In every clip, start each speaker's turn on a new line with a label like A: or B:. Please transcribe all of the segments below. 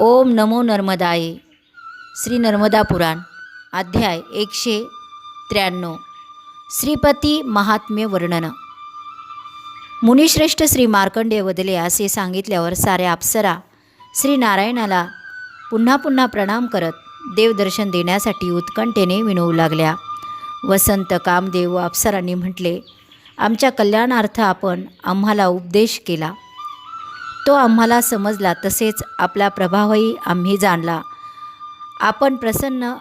A: ओम नमो नर्मदाये. श्री नर्मदा पुराण अध्याय एकशे त्र्याण्णव. श्रीपती महात्म्य वर्णन. मुनिश्रेष्ठ श्री मार्कंडेय वदले असे सांगितल्यावर साऱ्या अप्सरा श्री नारायणाला पुन्हा पुन्हा प्रणाम करत देवदर्शन देण्यासाठी उत्कंठेने विनवू लागल्या. वसंत कामदेव व अप्सरांनी म्हटले आमच्या कल्याणार्थ आपण आम्हाला उपदेश केला. तो आम्हाला समजला तसेच आपला प्रभावही आम्ही जाणला. आपण प्रसन्न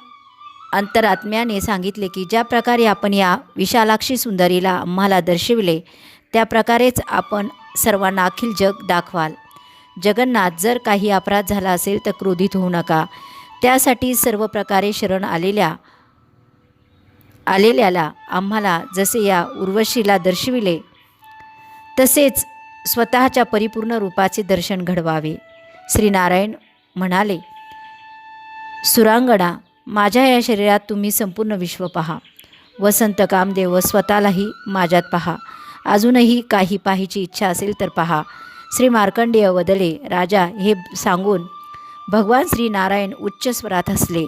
A: अंतरात्म्याने सांगितले की ज्या प्रकारे आपण या विशालाक्षी सुंदरीला आम्हाला दर्शविले त्या प्रकारेच आपण सर्वांना अखिल जग दाखवाल. जगन्नाथ जर काही अपराध झाला असेल तर क्रोधित होऊ नका. त्यासाठी सर्व प्रकारे शरण आलेल्या आलेल्याला आम्हाला जसे या उर्वशीला दर्शविले तसेच स्वतःच्या परिपूर्ण रूपाचे दर्शन घडवावे. श्रीनारायण म्हणाले सुरांगणा माझ्या या शरीरात तुम्ही संपूर्ण विश्व पहा. वसंत कामदेव स्वतःलाही माझ्यात पहा. अजूनही काही पाहायची इच्छा असेल तर पहा. श्री मार्कंडेय वदले राजा हे सांगून भगवान श्री नारायण उच्च स्वरात हसले.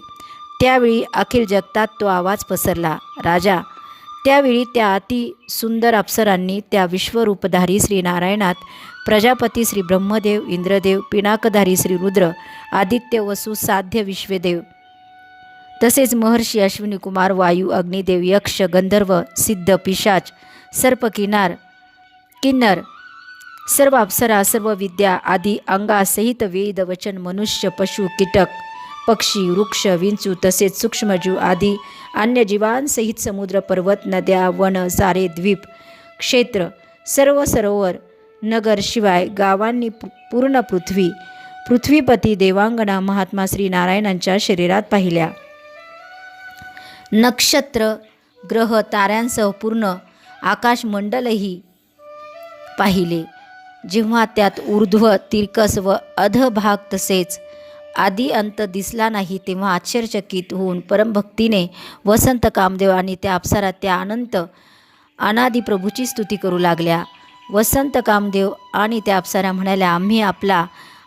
A: त्यावेळी अखिल जगतात तो आवाज पसरला. राजा त्यावेळी त्या अति सुंदर अप्सरांनी त्या विश्वरूपधारी श्री नारायणात प्रजापती श्री ब्रह्मदेव इंद्रदेव पिनाकधारी श्री रुद्र आदित्य वसु साध्य विश्वदेव तसेच महर्षी अश्विनी कुमार वायू अग्निदेव यक्ष गंधर्व सिद्ध पिशाच सर्प किनार किन्नर सर्व अप्सरा सर्व विद्या आदी अंगासहित वेद वचन मनुष्य पशु कीटक पक्षी वृक्ष विंचू तसेच सूक्ष्मजीव आदी अन्य जीवांसहित समुद्र पर्वत नद्या वन सारे द्वीप क्षेत्र सर्व सरोवर नगर शिवाय गावांनी पूर्ण पृथ्वी पृथ्वीपती देवांगणा महात्मा श्री नारायणांच्या शरीरात पाहिल्या. नक्षत्र ग्रह ताऱ्यांसह पूर्ण आकाशमंडलही पाहिले. जेव्हा त्यात ऊर्ध्व तिरकस व अध भाग तसेच आदी अंत दिसला नाही तेव्हा आश्चर्यचकित होऊन परमभक्तीने वसंत कामदेव आणि त्या अप्सरा त्या अनंत अनादी प्रभूची स्तुती करू लागल्या. वसंत कामदेव आणि त्या अप्सरा म्हणाल्या आम्ही आपला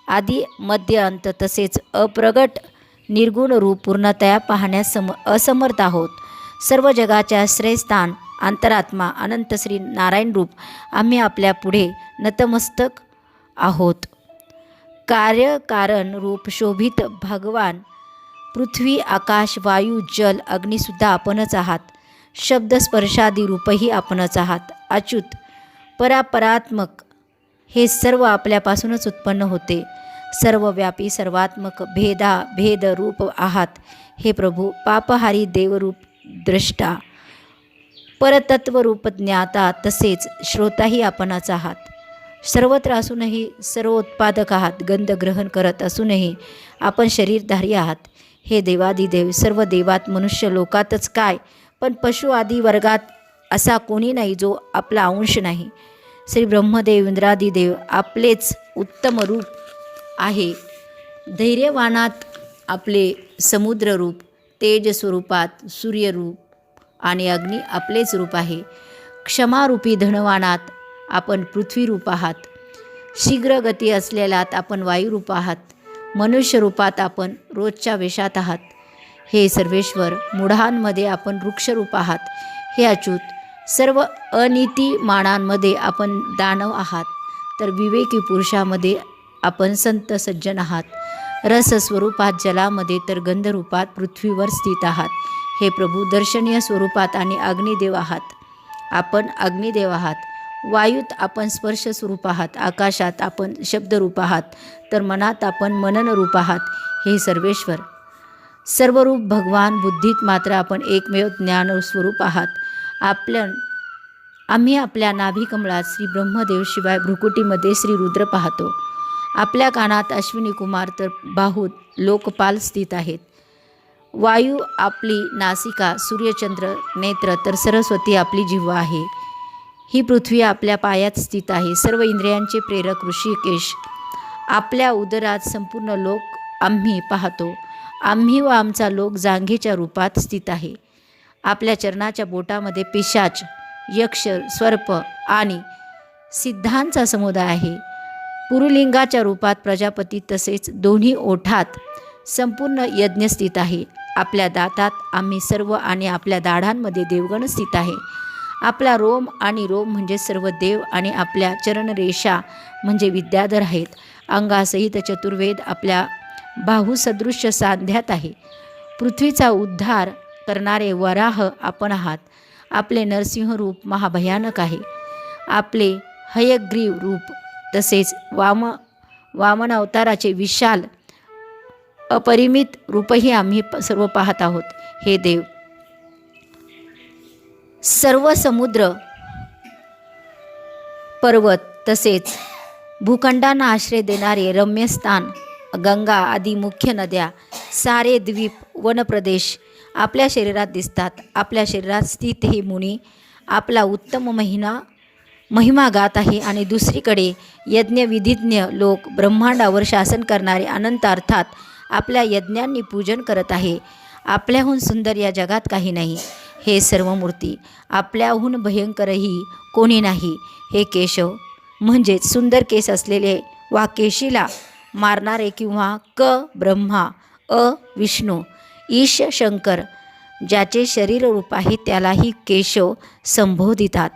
A: आदी मध्य अंत तसेच अप्रगट निर्गुण रूप पूर्णतया पाहण्यास सम असमर्थ आहोत. सर्व जगाचे आश्रयस्थान अंतरात्मा अनंत श्री नारायण रूप आम्ही आपल्या पुढे नतमस्तक आहोत. कार्यकारण रूप शोभित भगवान पृथ्वी आकाश वायू जल अग्निसुद्धा आपणच आहात. शब्दस्पर्शादी रूपही आपणच आहात. अच्युत परापरात्मक हे सर्व आपल्यापासूनच उत्पन्न होते. सर्वव्यापी सर्वात्मक भेदा भेद रूप आहात. हे प्रभू पापहारी देवरूप द्रष्टा. परतत्वरूप ज्ञाता तसेच श्रोताही आपणच आहात. सर्वत्र असूनही सर्व उत्पादक आहात गंध ग्रहण करत असूनही आपण शरीरधारी आहात. हे देवादिदेव सर्व देवात मनुष्य लोकातच काय? पण पशु आदी वर्गात असा कोणी नाही जो आपला अंश नाही. श्री ब्रह्मदेव इंद्रादिदेव आपलेच उत्तम रूप आहे. धैर्यवानात आपले समुद्र रूप तेज स्वरूपात सूर्यरूप आणि अग्नी आपलेच रूप आहे. क्षमारूपी धनवानात आपण पृथ्वीरूप आहात. शीघ्र गती असलेल्यात आपण वायुरूप आहात. मनुष्यरूपात आपण रोजच्या वेशात आहात. हे सर्वेश्वर मुढांमध्ये आपण वृक्षरूप आहात. हे अच्युत सर्व अनितीमानांमध्ये आपण दानव आहात. तर विवेकी पुरुषामध्ये आपण संत सज्जन आहात. रस स्वरूपात जलामध्ये तर गंधरूपात पृथ्वीवर स्थित आहात. हे प्रभू दर्शनीय स्वरूपात आणि अग्निदेव आहात. आपण अग्निदेव आहात. वायूत आपण स्पर्श स्वरूप आहात आकाशात आपण शब्दरूप आहात तर मनात आपण मननरूप आहात हे सर्वेश्वर. सर्वरूप भगवान बुद्धीत मात्र आपण एकमेव ज्ञान स्वरूप आहात. आपल्या आम्ही आपल्या नाभिकमळात श्री ब्रह्मदेव शिवाय भ्रुकुटीमध्ये श्री रुद्र पाहतो. आपल्या कानात अश्विनी कुमार तर बाहूत लोकपाल स्थित आहेत. वायू आपली नासिका सूर्यचंद्र नेत्र तर सरस्वती आपली जिव्हा आहे. ही पृथ्वी आपल्या पायात स्थित आहे. सर्व इंद्रियांचे प्रेरक ऋषिकेश आपल्या उदरात संपूर्ण लोक आम्ही पाहतो. आम्ही व आमचा लोक जांघेच्या रूपात स्थित आहे. आपल्या चरणाच्या बोटामध्ये पिशाच यक्ष सर्प आणि सिद्धांचा समुदाय आहे. पुरुलिंगाच्या रूपात प्रजापती तसेच दोन्ही ओठात संपूर्ण यज्ञ स्थित आहे. आपल्या दातात आम्ही सर्व आणि आपल्या दाढांमध्ये देवगण स्थित आहे. आपला रोम आणि रोम म्हणजे सर्व देव आणि आपल्या चरणरेषा म्हणजे विद्याधर आहेत. अंगासहित चतुर्वेद आपल्या बाहूसदृश्य सांध्यात आहे. पृथ्वीचा उद्धार करणारे वराह आपण आहात. आपले नरसिंह रूप महाभयानक आहे. आपले हयग्रीव रूप तसेच वाम वामन अवताराचे विशाल अपरिमित रूपही आम्ही प- सर्व पाहत आहोत. हे देव सर्व समुद्र पर्वत तसेच भूखंडांना आश्रय देणारे रम्यस्थान गंगा आदी मुख्य नद्या सारे द्वीप वनप्रदेश आपल्या शरीरात दिसतात. आपल्या शरीरात स्थित हे मुनी आपला उत्तम महिना महिमा गात आहे आणि दुसरीकडे यज्ञविधिज्ञ लोक ब्रह्मांडावर शासन करणारे अनंत अर्थात आपल्या यज्ञांनी पूजन करत आहे. आपल्याहून सुंदर या जगात काही नाही. हे सर्व मूर्ती आपल्याहून भयंकरही कोणी नाही. हे केशव म्हणजेच सुंदर केस असलेले वा केशीला मारणारे किंवा क ब्रह्मा अ विष्णू ईश शंकर ज्याचे शरीर रूप आहे त्यालाही केशव संबोधितात.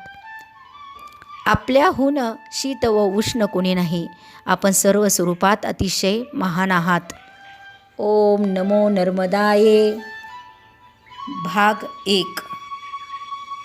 A: आपल्याहून शीत व उष्ण कोणी नाही. आपण सर्व स्वरूपात अतिशय महान आहात. ओम नमो नर्मदाये. भाग एक.